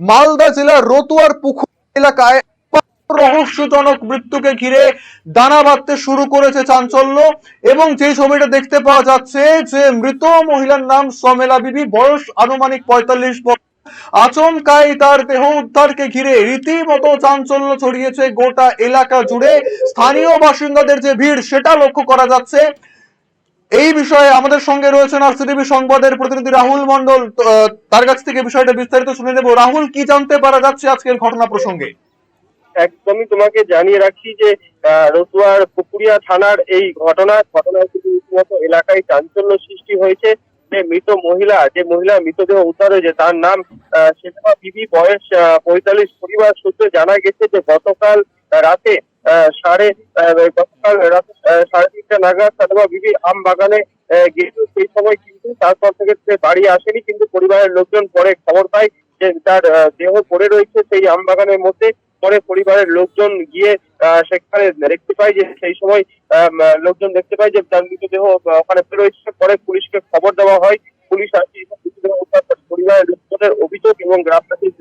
মালদা জেলার রতুয়ার পুকুর এলাকায় রহস্যজনক মৃত্যুকে ঘিরে দানা বাঁধতে শুরু করেছে চাঞ্চল্য এবং যে ছবিটা দেখতে পাওয়া যাচ্ছে যে মৃত মহিলার নাম সমেলা বিবি, বয়স আনুমানিক পঁয়তাল্লিশ বছর। আচমকাই তার দেহ উদ্ধারকে ঘিরে রীতিমতো চাঞ্চল্য ছড়িয়েছে গোটা এলাকা জুড়ে। স্থানীয় বাসিন্দাদের যে ভিড়, সেটা লক্ষ্য করা যাচ্ছে। এই বিষয়ে আমাদের সঙ্গে রয়েছেন আরসিটিভি সংবাদের প্রতিনিধি রাহুল মন্ডল তার কাছ থেকে বিষয়টা বিস্তারিত শুনে নেব। রাহুল, কি জানতে পারা যাচ্ছে আজকের ঘটনা প্রসঙ্গে? একদমই তোমাকে জানিয়ে রাখি যে রতুয়ার পুকুরিয়া থানার এই ঘটনা ঘটনায় কিন্তু এলাকায় চাঞ্চল্য সৃষ্টি হয়েছে। যে মৃত মহিলা, যে মহিলা মৃতদেহ উদ্ধার হয়েছে, তার নাম শেফা বিবি বয়স পঁয়তাল্লিশ, পরিবার সূত্রে জানা গেছে যে গতকাল রাতে সাড়ে গতকাল রাতে সাড়ে তিনটা নাগাদ সাধবা বিবি আম বাগানে আহ, গিয়েছিল। সেই সময় কিন্তু তারপর থেকে সে বাড়ি আসেনি কিন্তু পরিবারের লোকজন পরে খবর পায় যে তার দেহ পড়ে রয়েছে সেই আম বাগানের মধ্যে। পরে পরিবারের লোকজন গিয়ে সেখানে দেখতে পায় যে সেই সময় লোকজন দেখতে পায় যে তার মৃতদেহ ওখানে রয়েছে। পরে পুলিশকে খবর দেওয়া হয়। পুলিশ আসে। পরিবারের লোকজনের অভিযোগ এবং গ্রামবাসীর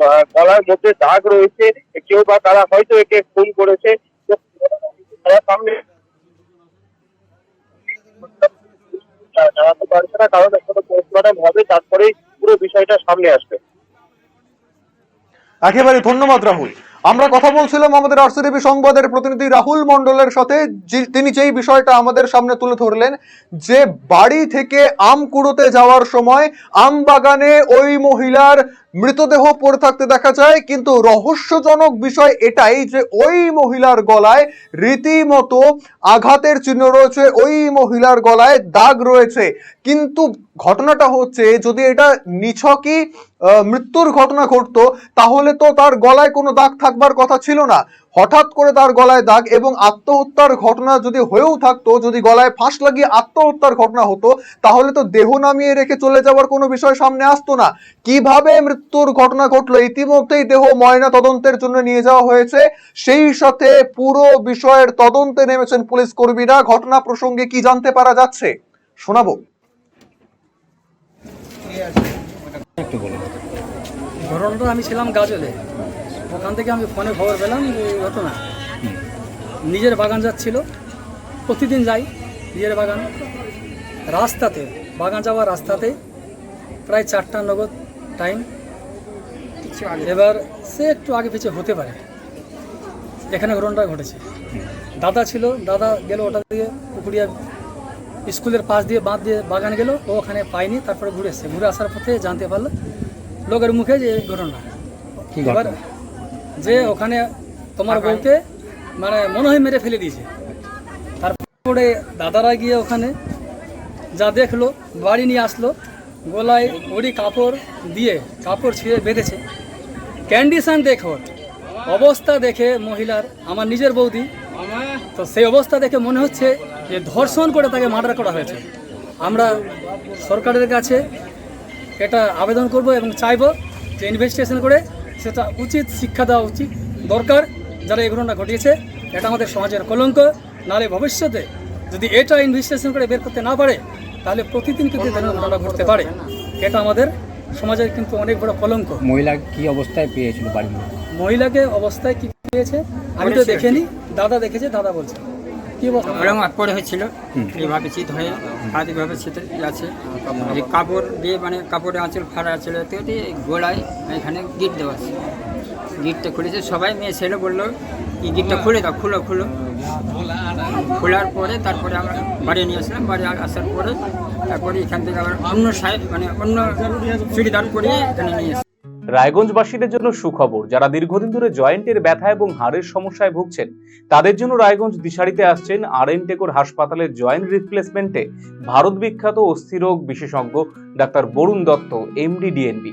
আহ, গলার মধ্যে দাগ রয়েছে। কেউ বা তারা হয়তো একে খুন করেছে। জানাতে পারছে না কারণ পোস্টমর্টম হবে তারপরেই পুরো বিষয়টা সামনে আসবে একেবারে ধন্যবাদ, রাহুল। আমরা কথা বলছিলাম আমাদের আরসিটিভি সংবাদের প্রতিনিধি রাহুল মন্ডলের সাথে তিনি যেই বিষয়টা আমাদের সামনে তুলে ধরলেন, যে বাড়ি থেকে আম কুড়োতে যাওয়ার সময় আম বাগানে ওই মহিলার মৃতদেহ পড়ে থাকতে দেখা যায়, কিন্তু রহস্যজনক বিষয় এটাই যে ওই মহিলার গলায় রীতিমতো আঘাতের চিহ্ন রয়েছে, ওই মহিলার গলায় দাগ রয়েছে। কিন্তু ঘটনাটা হচ্ছে, যদি এটা নিছকই মৃত্যুর ঘটনা ঘটতো, তাহলে তো তার গলায় কোনো দাগ থাকবার কথা ছিল না। হঠাৎ করে তার গলায় দাগ এবং আত্মহত্যার ঘটনা যদি হয়েও থাকতো, যদি গলায় ফাঁস লাগিয়ে আত্মহত্যার ঘটনা হতো, তাহলে তো দেহ নামিয়ে রেখে চলে যাওয়ার কোনো বিষয় সামনে আসতো না। কীভাবে মৃত্যুর ঘটনা ঘটলো। ইতিমধ্যেই দেহ ময়না তদন্তের জন্য নিয়ে যাওয়া হয়েছে। সেই সাথে পুরো বিষয়ের তদন্তে নেমেছেন পুলিশ কর্মীরা। ঘটনা প্রসঙ্গে কি জানতে পারা যাচ্ছে, শোনাবো। ঘটনাটা আমি ছিলাম গাজলে। ওখান থেকে আমি ফোনে খবর পেলাম ঘটনা। নিজের বাগান যাচ্ছিল। প্রতিদিন যাই নিজের বাগান। রাস্তাতে, বাগান যাওয়ার রাস্তাতে প্রায় চারটা নগদ টাইম এবার সে একটু আগে পিছিয়ে হতে পারে। এখানে ঘটনাটা ঘটেছে। দাদা ছিল দাদা গেল ওটা দিয়ে পুকুরিয়া স্কুলের পাশ দিয়ে বাঁধ দিয়ে বাগান গেল ও ওখানে পায়নি তারপরে ঘুরে এসছে। ঘুরে আসার পথে জানতে পারল লোকের মুখে যে এই ঘটনা। এবার যে ওখানে তোমার বউকে মানে মনে হয় মেরে ফেলে দিয়েছে। তারপরে দাদারা গিয়ে ওখানে যা দেখল বাড়ি নিয়ে আসলো গলায় ওরই কাপড় দিয়ে কাপড় ছিঁড়ে বেঁধেছে। কন্ডিশন দেখো, অবস্থা দেখে মহিলার, আমার নিজের বৌদি। তো সেই অবস্থা দেখে মনে হচ্ছে যে ধর্ষণ করে তাকে মার্ডার করা হয়েছে। আমরা সরকারের কাছে এটা আবেদন করব এবং চাইব যে ইনভেস্টিগেশন করে সেটা উচিত শিক্ষা দেওয়া উচিত, দরকার যারা এই ঘটনা ঘটিয়েছে। এটা আমাদের সমাজের কলঙ্ক। নাহলে ভবিষ্যতে যদি এটা ইনভেস্টিগেশন করে বের করতে না পারে, তাহলে প্রতিদিন কিন্তু ঘটনা ঘটতে পারে। এটা আমাদের সমাজের কিন্তু অনেক বড় কলঙ্ক। মহিলা কি অবস্থায় পেয়েছিল বাড়ির লোক? মহিলাকে অবস্থায় কি পেয়েছে? আমি তো দেখিনি। দাদা দেখেছে দাদা বলছে। কি ওরকম হয়েছিল। এইভাবে চিত হয়ে চিতে আছে। এই কাপড় দিয়ে মানে কাপড়ে আঁচল ফাড়া ছিল। গোড়ায় এখানে গিট দেওয়া আছে। গিটটা খুলেছে, সবাই মেয়ে ছেলে বলল, এই গিটটা খুলে দাও, খুলো খুলো খোলার পরে তারপরে আমরা বাড়ি নিয়ে আসলাম, বাড়ি আসার পরে তারপরে এখান থেকে আবার অন্য সাইড মানে অন্য চুড়িদার পরিয়ে এখানে নিয়ে এসেছি। রায়গঞ্জবাসীদের জন্য সুখবর, যারা দীর্ঘদিন ধরে জয়েন্টের ব্যথা এবং হাড়ের সমস্যায় ভুগছেন, তাদের জন্য রায়গঞ্জ দিশারিতে আসছেন আর এন টেকোর হাসপাতালের জয়েন্ট রিপ্লেসমেন্টে ভারত বিখ্যাত অস্থিরোগ বিশেষজ্ঞ doctor Barun Dutta, MD DNB